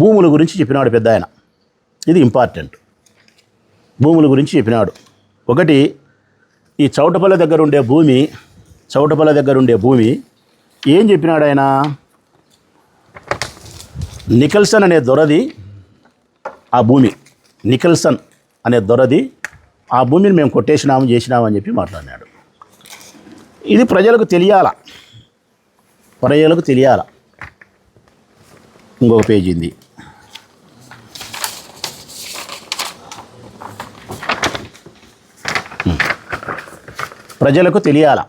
భూముల గురించి చెప్పినాడు పెద్ద ఆయన. ఇది ఇంపార్టెంట్ భూముల గురించి చెప్పినాడు. ఒకటి ఈ చౌటపల్ల దగ్గర ఉండే భూమి చౌటపల్ల దగ్గర ఉండే భూమి ఏం చెప్పినాడు ఆయన? నికల్సన్ అనే దొరది ఆ భూమి. నికల్సన్ అనే దొరది ఆ భూమిని మేము కొట్టేసినాము చేసినామని చెప్పి మాట్లాడినాడు. ఇది ప్రజలకు తెలియాల. ప్రజలకు తెలియాల. ఇంకొక పేజీ ఉంది. ప్రజలకు తెలియాల?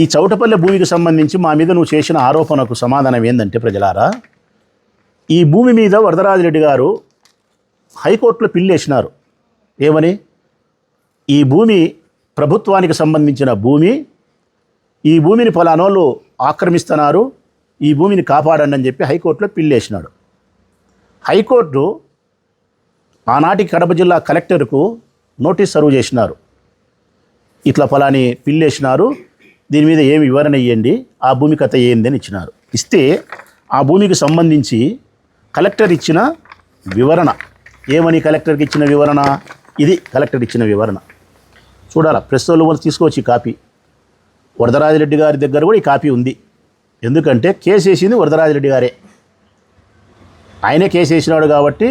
ఈ చౌటపల్లె భూమికి సంబంధించి మా మీద నువ్వు చేసిన ఆరోపణకు సమాధానం ఏంటంటే ప్రజలారా ఈ భూమి మీద వరదరాజిరెడ్డి గారు హైకోర్టులో పిల్లేసినారు ఏమని? ఈ భూమి ప్రభుత్వానికి సంబంధించిన భూమి ఈ భూమిని ఫలానోళ్ళు ఆక్రమిస్తున్నారు ఈ భూమిని కాపాడండి అని చెప్పి హైకోర్టులో పిల్లేసినాడు హైకోర్టు ఆనాటి కడప జిల్లా కలెక్టర్కు నోటీస్ సర్వ్ చేసినారు. ఇట్లా ఫలాని పిల్లేసినారు దీని మీద ఏమి వివరణ ఇవ్వండి ఆ భూమి కథ ఏంది అని ఇచ్చినారు. ఇస్తే ఆ భూమికి సంబంధించి కలెక్టర్ ఇచ్చిన వివరణ. ఏమని కలెక్టర్కి ఇచ్చిన వివరణ? ఇది కలెక్టర్ ఇచ్చిన వివరణ. చూడాలా ప్రెస్ వాళ్ళు కూడా తీసుకోవచ్చు ఈ కాపీ. వరదరాజిరెడ్డి గారి దగ్గర కూడా ఈ కాపీ ఉంది. ఎందుకంటే కేసు వేసింది వరదరాజిరెడ్డి గారే. ఆయనే కేసు వేసినాడు కాబట్టి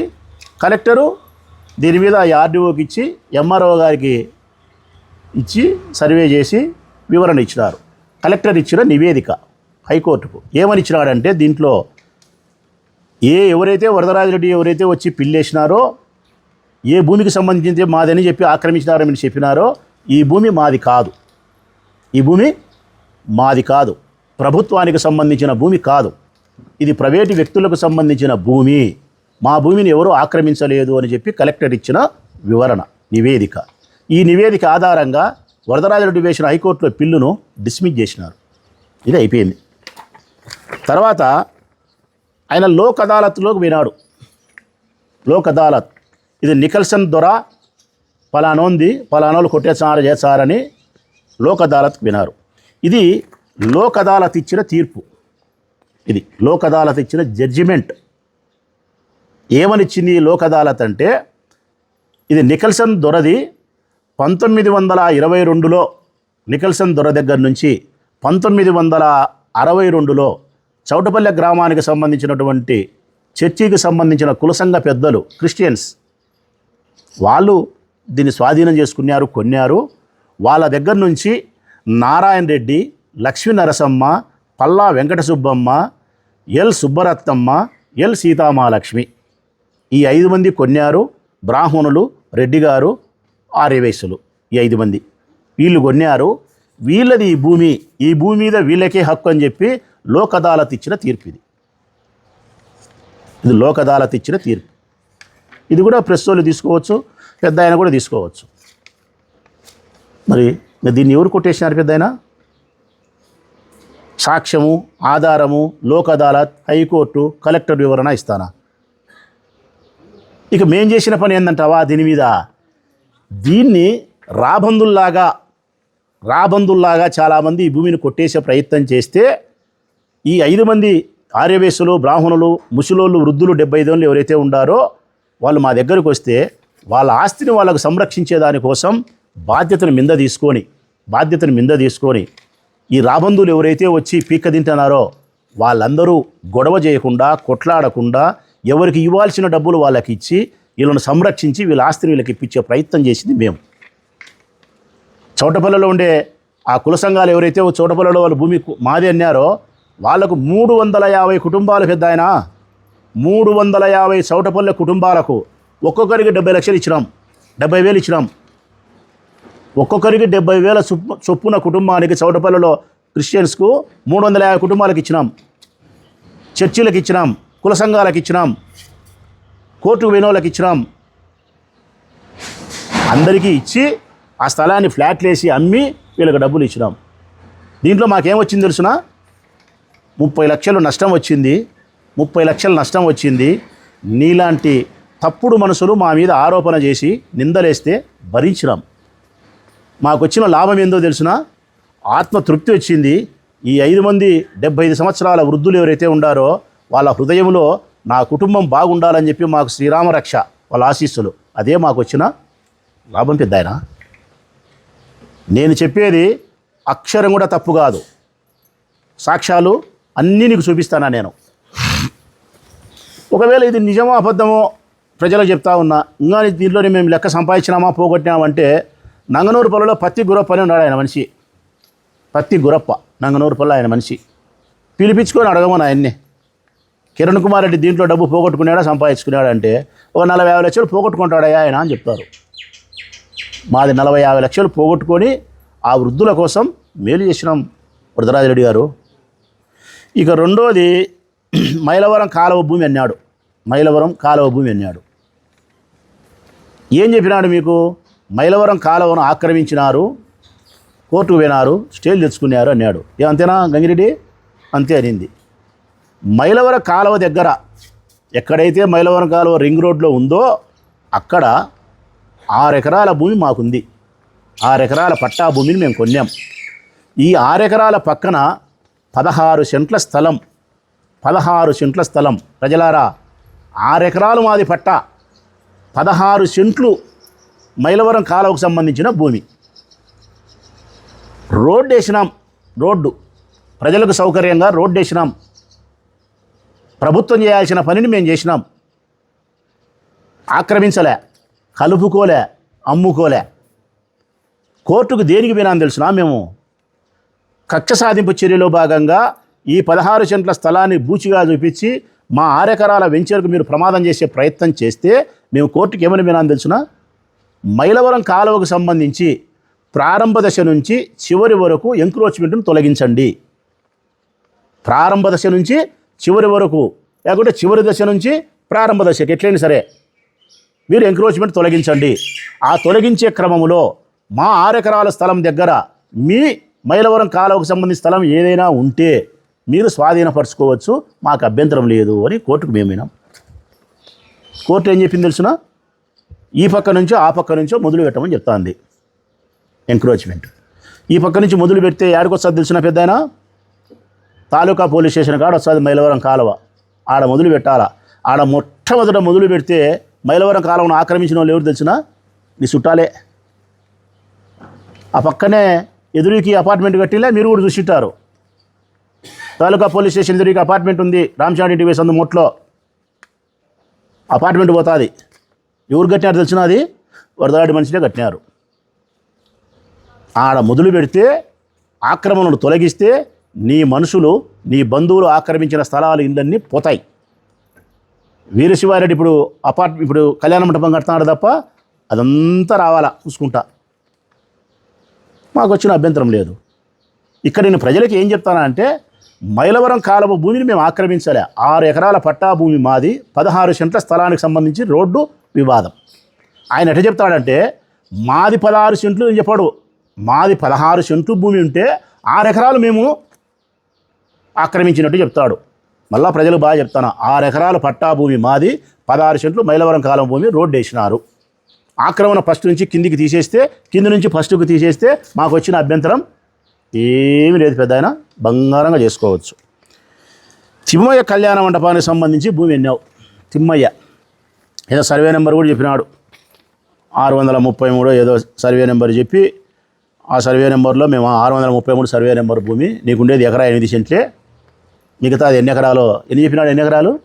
కలెక్టరు దీని మీద ఈ ఆర్డీఓకి ఇచ్చి ఎంఆర్ఓ గారికి ఇచ్చి సర్వే చేసి వివరణ ఇచ్చినారు. కలెక్టర్ ఇచ్చిన నివేదిక హైకోర్టుకు. ఏమని ఇచ్చినాడంటే దీంట్లో ఏ ఎవరైతే వరదరాజరెడ్డి ఎవరైతే వచ్చి పిల్లేసినారో ఏ భూమికి సంబంధించి మాదని చెప్పి ఆక్రమించినారని చెప్పినారో ఈ భూమి మాది కాదు. ఈ భూమి మాది కాదు. ప్రభుత్వానికి సంబంధించిన భూమి కాదు. ఇది ప్రైవేటు వ్యక్తులకు సంబంధించిన భూమి. మా భూమిని ఎవరూ ఆక్రమించలేదు అని చెప్పి కలెక్టర్ ఇచ్చిన వివరణ నివేదిక. ఈ నివేదిక ఆధారంగా వరదరాజరెడ్డి వేసిన హైకోర్టులో పిల్లును డిస్మిస్ చేసినారు. ఇది అయిపోయింది. తర్వాత ఆయన లోక్ అదాలత్లోకి వినాడు లోక్ అదాలత్. ఇది నికల్సన్ దొర పలానోంది పలానోలు కొట్టేసారు చేశారని లోక్ అదాలత్కి వినారు ఇది లోక్ అదాలత్ ఇచ్చిన తీర్పు. ఇది లోక్ అదాలత్ ఇచ్చిన జడ్జిమెంట్ ఏమనిచ్చింది ఈ లోక్ అదాలత్ అంటే ఇది నికల్సన్ దొరది పంతొమ్మిది వందల ఇరవై రెండులో నికల్సన్ దొర దగ్గర నుంచి పంతొమ్మిది వందల అరవై రెండులో చౌటపల్లె గ్రామానికి సంబంధించినటువంటి చర్చికి సంబంధించిన కులసంగ పెద్దలు క్రిస్టియన్స్ వాళ్ళు దీన్ని స్వాధీనం చేసుకున్నారు కొన్నారు. వాళ్ళ దగ్గర నుంచి నారాయణ రెడ్డి లక్ష్మీ నరసమ్మ పల్లా వెంకట సుబ్బమ్మ ఎల్ సుబ్బరత్తమ్మ ఎల్ సీతామాలక్ష్మి ఈ ఐదు మంది కొన్నారు. బ్రాహ్మణులు రెడ్డి గారు ఆర్యవైశ్యులు ఈ ఐదు మంది. వీళ్ళు కొన్నారు వీళ్ళది ఈ భూమి ఈ భూమి మీద వీళ్ళకే హక్కు అని చెప్పి లోక్ అదాలత్ ఇచ్చిన తీర్పు ఇది. ఇది లోక్ అదాలత్ ఇచ్చిన తీర్పు. ఇది కూడా ప్రెస్ వాళ్ళు తీసుకోవచ్చు పెద్ద ఆయన కూడా తీసుకోవచ్చు. మరి మరి దీన్ని ఎవరు కొట్టేసినారు పెద్ద ఆయన? సాక్ష్యము ఆధారము లోక్ అదాలత్ హైకోర్టు కలెక్టర్ వివరణ ఇస్తానా? ఇక మేం చేసిన పని ఏందంటావా దీని మీద? దీన్ని రాబందుల్లాగా రాబందుల్లాగా చాలామంది ఈ భూమిని కొట్టేసే ప్రయత్నం చేస్తే ఈ ఐదు మంది ఆర్యవేశులు బ్రాహ్మణులు ముసలోళ్ళు వృద్ధులు డెబ్బై ఐదు ఎవరైతే ఉండారో వాళ్ళు మా దగ్గరకు వస్తే వాళ్ళ ఆస్తిని వాళ్ళకు సంరక్షించే దానికోసం బాధ్యతను మింద తీసుకొని బాధ్యతను మింద తీసుకొని ఈ రాబందులు ఎవరైతే వచ్చి పీక్క తింటున్నారో వాళ్ళందరూ గొడవ చేయకుండా కొట్లాడకుండా ఎవరికి ఇవ్వాల్సిన డబ్బులు వాళ్ళకి ఇచ్చి వీళ్ళను సంరక్షించి వీళ్ళ ఆస్తిని వీళ్ళకి ఇప్పించే ప్రయత్నం చేసింది మేము. చోటపల్లిలో ఉండే ఆ కుల సంఘాలు ఎవరైతే ఓ వాళ్ళ భూమి మాది అన్నారో వాళ్ళకు మూడు వందల యాభై కుటుంబాలు పెద్ద ఆయన. మూడు వందల యాభై చౌటపల్లె కుటుంబాలకు ఒక్కొక్కరికి డెబ్బై లక్షలు ఇచ్చినాం. డెబ్బై వేలు ఇచ్చినాం. ఒక్కొక్కరికి డెబ్బై వేల చొప్పు చొప్పున కుటుంబానికి చౌటపల్లిలో క్రిస్టియన్స్కు మూడు వందల యాభై కుటుంబాలకు ఇచ్చినాం. చర్చిలకు ఇచ్చినాం. కుల సంఘాలకు ఇచ్చినాం. కోర్టుకు పోయిన ఇచ్చినాం. అందరికీ ఇచ్చి ఆ స్థలాన్ని ఫ్లాట్లు వేసి అమ్మి వీళ్ళకి డబ్బులు ఇచ్చినాం. దీంట్లో మాకేమొచ్చింది తెలుసిన? ముప్పై లక్షలు నష్టం వచ్చింది. ముప్పై లక్షల నష్టం వచ్చింది. నీలాంటి తప్పుడు మనుషులు మా మీద ఆరోపణ చేసి నిందలేస్తే భరించినాం. మాకు వచ్చిన లాభం ఏందో తెలిసిన? ఆత్మ తృప్తి వచ్చింది. ఈ ఐదు మంది డెబ్బై ఐదు సంవత్సరాల వృద్ధులు ఎవరైతే ఉండారో వాళ్ళ హృదయంలో నా కుటుంబం బాగుండాలని చెప్పి మాకు శ్రీరామ రక్ష వాళ్ళ ఆశీస్సులు. అదే మాకు వచ్చిన లాభం పెద్ద ఆయన. నేను చెప్పేది అక్షరం కూడా తప్పు కాదు. సాక్ష్యాలు అన్నీ నీకు చూపిస్తానా నేను. ఒకవేళ ఇది నిజమో అబద్ధమో ప్రజలకు చెప్తా ఉన్నా ఇంకా దీనిలోనే మేము లెక్క సంపాదించినామా పోగొట్టినామంటే నంగనూరు పల్లెలో పత్తి గురప్ప అని ఉన్నాడు ఆయన మనిషి. పత్తి గురప్ప నంగనూరు పల్లె ఆయన మనిషి. పిలిపించుకొని అడగమని ఆయన్ని. కిరణ్ కుమార్ రెడ్డి దీంట్లో డబ్బు పోగొట్టుకున్నాడా సంపాదించుకున్నాడా అంటే ఒక నలభై యాభై లక్షలు పోగొట్టుకుంటాడయా ఆయన అని చెప్తారు. మాది నలభై యాభై లక్షలు పోగొట్టుకొని ఆ వృద్ధుల కోసం మేలు చేసినాం వరదరాజరెడ్డి గారు. ఇక రెండోది మైలవరం కాలువ భూమి అన్నాడు. మైలవరం కాలువ భూమి అన్నాడు. ఏం చెప్పినాడు మీకు? మైలవరం కాలువను ఆక్రమించినారు కోర్టుకు పోయినారు స్టేలు తెచ్చుకున్నారు అన్నాడు. ఏ అంతేనా? గంగిరెడ్డి? అంతే అనింది. మైలవర కాలువ దగ్గర ఎక్కడైతే మైలవరం కాలువ రింగ్ రోడ్లో ఉందో అక్కడ ఆరు ఎకరాల భూమి మాకుంది. ఆరు ఎకరాల పట్టా భూమిని మేము కొన్నాం. ఈ ఆరు ఎకరాల పక్కన పదహారు సెంట్ల స్థలం పదహారు సెంట్ల స్థలం. ప్రజలారా ఆరు ఎకరాలు మాది పట్టా. పదహారు సెంట్లు మైలవరం కాలువకు సంబంధించిన భూమి. రోడ్డు వేసినాం. రోడ్డు. ప్రజలకు సౌకర్యంగా రోడ్డు వేసినాం. ప్రభుత్వం చేయాల్సిన పనిని మేము చేసినాం. ఆక్రమించలే కలుపుకోలే అమ్ముకోలే. కోర్టుకు దేనికి పోయినా తెలిసిన మేము? కక్ష సాధింపు చర్యలో భాగంగా ఈ పదహారు సెంట్ల స్థలాన్ని బూచిగా చూపించి మా ఆరెకరాల వెంచర్కు మీరు ప్రమాదం చేసే ప్రయత్నం చేస్తే మేము కోర్టుకి ఏమని వినాలని తెలిసిన? మైలవరం కాలువకు సంబంధించి ప్రారంభ దశ నుంచి చివరి వరకు ఎంక్రోచ్మెంట్ను తొలగించండి. ప్రారంభ దశ నుంచి చివరి వరకు లేకుంటే చివరి దశ నుంచి ప్రారంభ దశకి ఎట్లయినా సరే మీరు ఎంక్రోచ్మెంట్ తొలగించండి. ఆ తొలగించే క్రమంలో మా ఆరెకరాల స్థలం దగ్గర మీ మైలవరం కాలువకు సంబంధించిన స్థలం ఏదైనా ఉంటే మీరు స్వాధీనపరచుకోవచ్చు. మాకు అభ్యంతరం లేదు అని కోర్టుకు మేము వినాం కోర్టు ఏం చెప్పింది తెలుసునా? ఈ పక్క నుంచో ఆ పక్క నుంచో మొదలు పెట్టమని చెప్తాంది. ఎంక్రోచ్మెంట్ ఈ పక్క నుంచి మొదలు పెడితే ఏడికి తెలిసిన పెద్దయినా? తాలూకా పోలీస్ స్టేషన్ కాడ వస్తుంది మైలవరం కాలువ. ఆడ మొదలు పెట్టాలా? ఆడ మొట్టమొదట మొదలు పెడితే మైలవరం కాలువను ఆక్రమించిన వాళ్ళు ఎవరు తెలిసినా? నీ చుట్టాలే. ఆ పక్కనే ఎదురుకి అపార్ట్మెంట్ కట్టిలే మీరు కూడా చూసిట్టారు తాలూకా పోలీస్ స్టేషన్ ఎదురుకి అపార్ట్మెంట్ ఉంది రామచాండి ఇంటికి వేసి మొట్లో. అపార్ట్మెంట్ పోతుంది. ఎవరు కట్టినారు తెలిసిన అది? వరదాడి మనిషినే కట్టినారు. ఆడ మొదలు పెడితే ఆక్రమణను తొలగిస్తే నీ మనుషులు నీ బంధువులు ఆక్రమించిన స్థలాలు ఇళ్ళన్నీ పోతాయి. వీరశివారెడ్డి ఇప్పుడు అపార్ట్ ఇప్పుడు కళ్యాణ మండపం కడుతున్నాడు తప్ప అదంతా రావాలా చూసుకుంటా. మాకు వచ్చిన అభ్యంతరం లేదు. ఇక్కడ నేను ప్రజలకు ఏం చెప్తానంటే మైలవరం కాలువ భూమిని మేము ఆక్రమించలే. ఆరు ఎకరాల పట్టా భూమి మాది పదహారు సెంట్ల స్థలానికి సంబంధించి రోడ్డు వివాదం. ఆయన ఎట్లా చెప్తాడంటే మాది పదహారు సెంట్లు చెప్పాడు మాది పదహారు సెంట్లు భూమి ఉంటే ఆరు ఎకరాలు మేము ఆక్రమించినట్టు చెప్తాడు. మళ్ళా ప్రజలు బాగా చెప్తాను. ఆరు ఎకరాల పట్టా భూమి మాది పదహారు సెంట్లు మైలవరం కాలం భూమి రోడ్డు వేసినారు. ఆక్రమణ ఫస్ట్ నుంచి కిందికి తీసేస్తే కింది నుంచి ఫస్ట్కి తీసేస్తే మాకు వచ్చిన అభ్యంతరం ఏమీ లేదు పెద్ద ఆయన. బంగారంగా చేసుకోవచ్చు. తిమ్మయ్య కళ్యాణ మండపానికి సంబంధించి భూమి ఎన్నావు? తిమ్మయ్య. ఏదో సర్వే నెంబర్ కూడా చెప్పినాడు. ఆరు వందల ముప్పై మూడు ఏదో సర్వే నెంబర్ చెప్పి ఆ సర్వే నెంబర్లో మేము ఆరు వందల ముప్పై మూడు సర్వే నెంబర్ భూమి నీకుండేది ఎకరా ఎనిమిది సెంట్లే. మిగతా అది ఎన్ని ఎకరాలో ఎన్ని చెప్పినాడు ఎన్ని ఎకరాలు?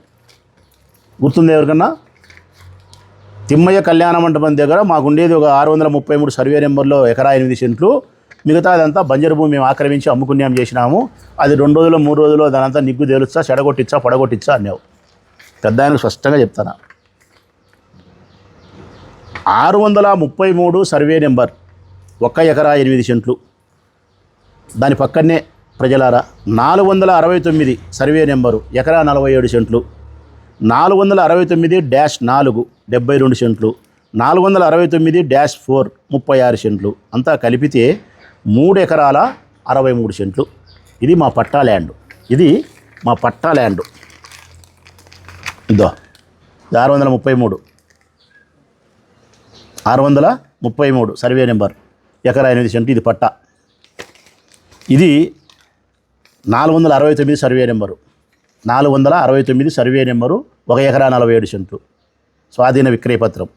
గుర్తుంది ఎవరికన్నా? తిమ్మయ్య కళ్యాణ మండపం దగ్గర మాకుండేది ఒక ఆరు వందల ముప్పై మూడు సర్వే నెంబర్లో ఎకరా ఎనిమిది సెంట్లు. మిగతా అదంతా బంజరు భూమి మేము ఆక్రమించి అమ్ముకున్నాం చేసినాము. అది రెండు రోజులు మూడు రోజులు దానంతా నిగ్గు తేలుచ్చా చెడగొట్టిచ్చా పడగొట్టిచ్చా అన్నావు. పెద్ద ఆయనకు స్పష్టంగా చెప్తాను? ఆరు వందల ముప్పై మూడు సర్వే నెంబర్ ఒక్క ఎకరా ఎనిమిది సెంట్లు. దాని పక్కనే ప్రజలారా నాలుగు వందల అరవై తొమ్మిది సర్వే నెంబరు ఎకరా నలభై ఏడు సెంట్లు నాలుగు వందల అరవై తొమ్మిది డ్యాష్ నాలుగు డెబ్బై రెండు సెంట్లు నాలుగు వందల అరవై తొమ్మిది డ్యాష్ ఫోర్ ముప్పై ఆరు సెంట్లు. అంతా కలిపితే మూడు ఎకరాల అరవై మూడు సెంట్లు. ఇది మా పట్టా ల్యాండ్. ఇది మా పట్టా ల్యాండ్. ఇదో ఆరు వందల ముప్పై మూడు. ఆరు వందల ముప్పై మూడు సర్వే నెంబర్ ఎకరా ఎనిమిది సెంట్లు ఇది పట్టా. ఇది నాలుగు వందల అరవై తొమ్మిది సర్వే నెంబరు. నాలుగు వందల అరవై తొమ్మిది సర్వే నెంబరు ఒక ఎకరా నలభై ఏడు సెంట్లు స్వాధీన విక్రయపత్రం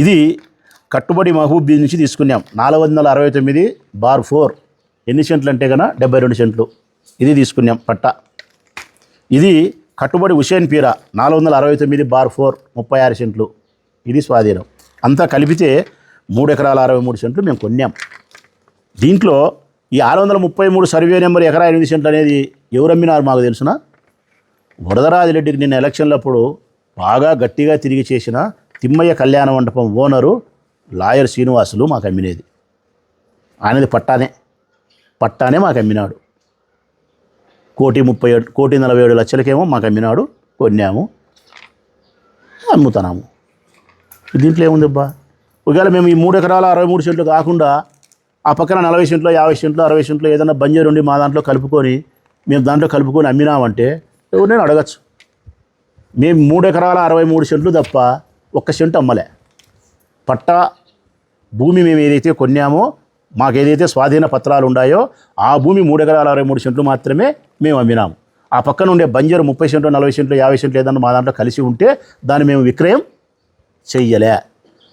ఇది కట్టుబడి మహబూబ్ నుంచి తీసుకున్నాం. నాలుగు వందల అరవై తొమ్మిది బార్ ఫోర్. ఎన్ని సెంట్లు అంటే కన్నా డెబ్బై రెండు సెంట్లు. ఇది తీసుకున్నాం పట్ట. ఇది కట్టుబడి హుషేన్ పీరా నాలుగు వందల అరవై తొమ్మిది బార్ ఫోర్ ముప్పై ఆరు సెంట్లు. ఇది స్వాధీనం. అంతా కలిపితే మూడు ఎకరాల అరవై మూడు సెంట్లు మేము కొన్నాం. దీంట్లో ఈ ఆరు వందల ముప్పై మూడు సర్వే నెంబర్ ఎకరా ఎనిమిది సెంట్లు అనేది ఎవరు అమ్మినారు మాకు తెలిసిన? వరదరాజిరెడ్డికి నిన్న ఎలక్షన్లప్పుడు బాగా గట్టిగా తిరిగి చేసిన తిమ్మయ్య కళ్యాణ మండపం ఓనరు లాయర్ శ్రీనివాసులు మాకు అమ్మినేది. ఆయనది పట్టానే పట్టానే మాకు అమ్మినాడు. కోటి ముప్పై ఏడు కోటి నలభై ఏడు లక్షలకేమో మాకు అమ్మినాడు కొన్నాము అమ్ముతున్నాము. దీంట్లో ఏముందబ్బా? ఒకవేళ మేము ఈ మూడు ఎకరాల అరవై మూడు సెంట్లు కాకుండా ఆ పక్కన నలభై సెంట్లో యాభై సెంట్లో అరవై సెంట్లో ఏదైనా బంజరు ఉండి మా దాంట్లో కలుపుకొని మేము దాంట్లో కలుపుకొని అమ్మినామంటే ఎవరినైనా అడగచ్చు. మేము మూడు ఎకరాల అరవై మూడు సెంట్లు తప్ప ఒక్క సెంటు అమ్మలే. పట్టా భూమి మేము ఏదైతే కొన్నామో మాకు ఏదైతే స్వాధీన పత్రాలు ఉన్నాయో ఆ భూమి మూడు ఎకరాల అరవై మూడు సెంట్లు మాత్రమే మేము అమ్మినాము. ఆ పక్కన ఉండే బంజరు ముప్పై సెంట్లు నలభై సెంట్లు యాభై సెంట్లు ఏదన్నా మా దాంట్లో కలిసి ఉంటే దాన్ని మేము విక్రయం చెయ్యలే.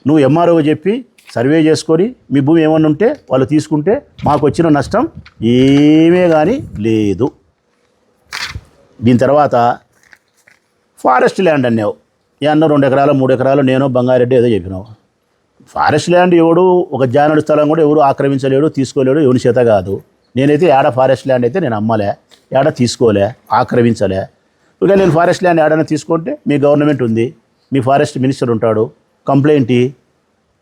నువ్వు ఎంఆర్ఓ చెప్పి సర్వే చేసుకొని మీ భూమి ఏమన్నా ఉంటే వాళ్ళు తీసుకుంటే మాకు వచ్చిన నష్టం ఏమీ కానీ లేదు. దీని తర్వాత ఫారెస్ట్ ల్యాండ్ అన్నావు. ఏ అన్న రెండు ఎకరాలు మూడు ఎకరాలు నేను బంగారెడ్డి ఏదో చెప్పినావు. ఫారెస్ట్ ల్యాండ్ ఎవడు ఒక జానడు స్థలం కూడా ఎవరు ఆక్రమించలేడు తీసుకోలేడు ఎవరి చేత కాదు. నేనైతే ఏడ ఫారెస్ట్ ల్యాండ్ అయితే నేను అమ్మలే ఏడ తీసుకోలే ఆక్రమించలే. ఇక నేను ఫారెస్ట్ ల్యాండ్ ఏడైనా తీసుకుంటే మీ గవర్నమెంట్ ఉంది మీ ఫారెస్ట్ మినిస్టర్ ఉంటాడు కంప్లైంట్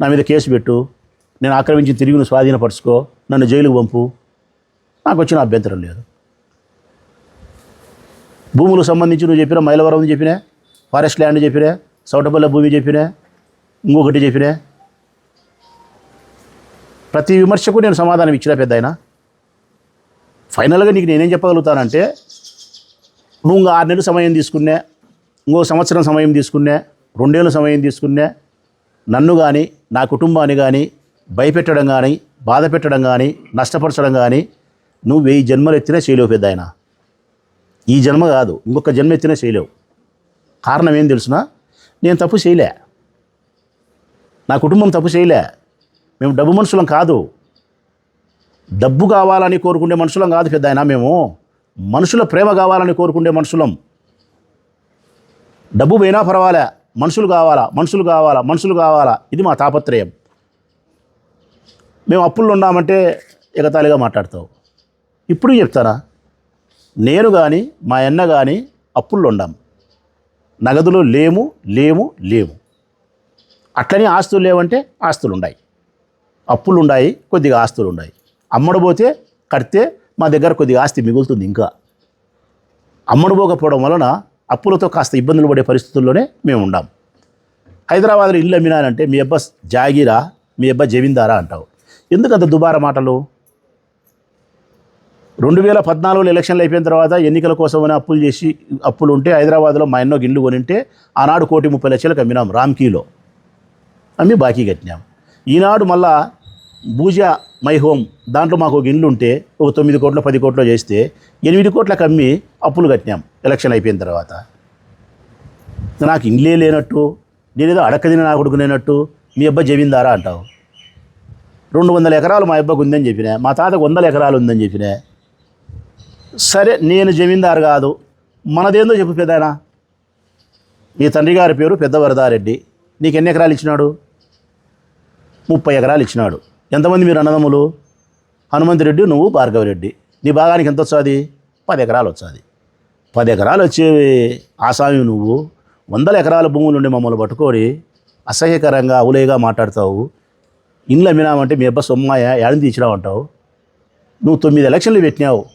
నా మీద కేసు పెట్టు. నేను ఆక్రమించి తిరిగి నువ్వు స్వాధీనపరచుకో. నన్ను జైలుకు పంపు. నాకు వచ్చిన అభ్యంతరం లేదు. భూములకు సంబంధించి నువ్వు చెప్పిన మైలవరం చెప్పినా ఫారెస్ట్ ల్యాండ్ చెప్పినా సౌటపల్లె భూమి చెప్పినా ఇంకొకటి చెప్పినా. ప్రతి విమర్శకు నేను సమాధానం ఇచ్చిన పెద్ద ఆయన. ఫైనల్గా నీకు నేనేం చెప్పగలుగుతానంటే నువ్వు ఇంకా ఆరు నెలలు సమయం తీసుకున్నా ఇంకో సంవత్సరం సమయం తీసుకున్నా రెండేళ్ళు సమయం తీసుకున్నా నన్ను కానీ నా కుటుంబాన్ని కానీ భయపెట్టడం కానీ బాధ పెట్టడం కానీ నష్టపరచడం కానీ నువ్వు వెయ్యి జన్మలు ఎత్తినా చేయలేవు పెద్ద ఆయన ఈ జన్మ కాదు ఇంకొక జన్మ ఎత్తినా చేయలేవు. కారణం ఏం తెలుసునా? నేను తప్పు చేయలే. నా కుటుంబం తప్పు చేయలే. మేము డబ్బు మనుషులం కాదు. డబ్బు కావాలని కోరుకునే మనుషులం కాదు పెద్ద ఆయన మేము. మనుషుల ప్రేమ కావాలని కోరుకునే మనుషులం. డబ్బు పోయినా పర్వాలే. మనుషులు కావాలా? మనుషులు కావాలా? మనుషులు కావాలా? ఇది మా తాపత్రయం. మేము అప్పుల్లో ఉన్నామంటే ఎగతాళిగా మాట్లాడతావు. ఇప్పుడు చెప్తారా నేను కానీ మా అన్న కానీ అప్పుల్లో ఉండాం. నగదులో లేము లేము లేము. అట్లనే ఆస్తులు లేవంటే ఆస్తులు ఉన్నాయి అప్పులు ఉన్నాయి కొద్దిగా ఆస్తులు ఉన్నాయి అమ్మడబోతే కడితే మా దగ్గర కొద్దిగా ఆస్తి మిగులుతుంది ఇంకా. అమ్మడబోకపోవడం వలన అప్పులతో కాస్త ఇబ్బందులు పడే పరిస్థితుల్లోనే మేము ఉండాం. హైదరాబాద్లో ఇల్లు అమ్మినానంటే మీ అబ్బా జాగీరా మీ అబ్బా జమీందారా అంటావు. ఎందుకు అంత దుబారా మాటలు? రెండు వేల పద్నాలుగులో ఎలక్షన్లు అయిపోయిన తర్వాత ఎన్నికల కోసమని అప్పులు చేసి అప్పులు ఉంటే హైదరాబాద్లో మా ఎన్నో ఇల్లు కొనింటే ఆనాడు కోటి ముప్పై లక్షలకు అమ్మినాం రామ్కీలో. అమ్మి బాకీ కట్టినాం. ఈనాడు మళ్ళా భూజా మై హోమ్ దాంట్లో మాకు ఒక ఇల్లు ఉంటే ఒక తొమ్మిది కోట్లు పది కోట్లు చేస్తే ఎనిమిది కోట్లకు అమ్మి అప్పులు కట్టినాం ఎలక్షన్ అయిపోయిన తర్వాత. నాకు ఇండ్లే లేనట్టు నేనేదో అడకదిన నా కొడుకు లేనట్టు మీ అబ్బా జమీందారా అంటావు. రెండు వందల ఎకరాలు మా అబ్బాకు ఉందని చెప్పిన మా తాతకు వందల ఎకరాలు ఉందని చెప్పిన సరే నేను జమీందారు కాదు మనదేందో చెప్పు పెదానా మీ తండ్రి గారి పేరు పెద్ద వరదారెడ్డి నీకు ఎన్ని ఎకరాలు ఇచ్చినాడు? ముప్పై ఎకరాలు ఇచ్చినాడు. ఎంతమంది మీరు అన్నదమ్ములు? హనుమంతరెడ్డి నువ్వు భార్గవరెడ్డి నీ భాగానికి ఎంత వచ్చాది పది ఎకరాలు వచ్చాది. పది ఎకరాలు వచ్చేవి ఆసామి నువ్వు. వందల ఎకరాల భూములు నుండి మమ్మల్ని పట్టుకొని అసహ్యకరంగా అవులేగా మాట్లాడతావు. ఇండ్లు అమ్మినామంటే మీ అబ్బా సొమ్మాయ? ఏడని తీసినావు అంటావు నువ్వు తొమ్మిది ఎలక్షన్లు పెట్టినావు.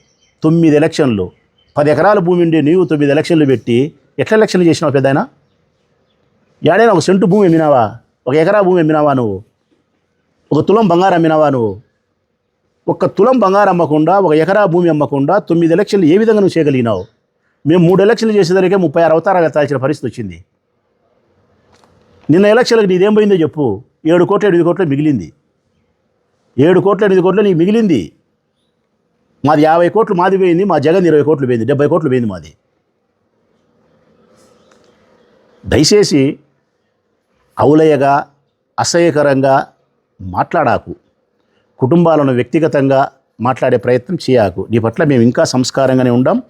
తొమ్మిది ఎలక్షన్లు. పది ఎకరాల భూమి ఉండి నీవు తొమ్మిది ఎలక్షన్లు పెట్టి ఎట్లా ఎలక్షన్లు చేసినావు పెద్దయినా? ఏడైనా ఒక సెంటు భూమి అమ్మినావా ఒక ఎకరా భూమి అమ్మినావా నువ్వు? ఒక తులం బంగారం అమ్మినావా నువ్వు? ఒక తులం బంగారం అమ్మకుండా ఒక ఎకరా భూమి అమ్మకుండా తొమ్మిది ఎలక్షన్లు ఏ విధంగా నువ్వు చేయగలిగినావు? మేము మూడు ఎలక్షన్లు చేసేసరికి ముప్పై ఆరు అవతారాలు తాల్చిన పరిస్థితి వచ్చింది. నిన్న ఎలక్షన్లకు నీదేం పోయిందో చెప్పు. ఏడు కోట్ల ఎనిమిది కోట్లు మిగిలింది. ఏడు కోట్ల ఎనిమిది కోట్లు నీకు మిగిలింది. మాది యాభై కోట్లు మాది పోయింది మా జగన్ ఇరవై కోట్లు పోయింది డెబ్బై కోట్లు పోయింది మాది. దయచేసి అవులయగా అసహ్యకరంగా మాట్లాడాకు. కుటుంబాలను వ్యక్తిగతంగా మాట్లాడే ప్రయత్నం చేయకు. నీ పట్ల మేము ఇంకా సంస్కారంగానే ఉండం.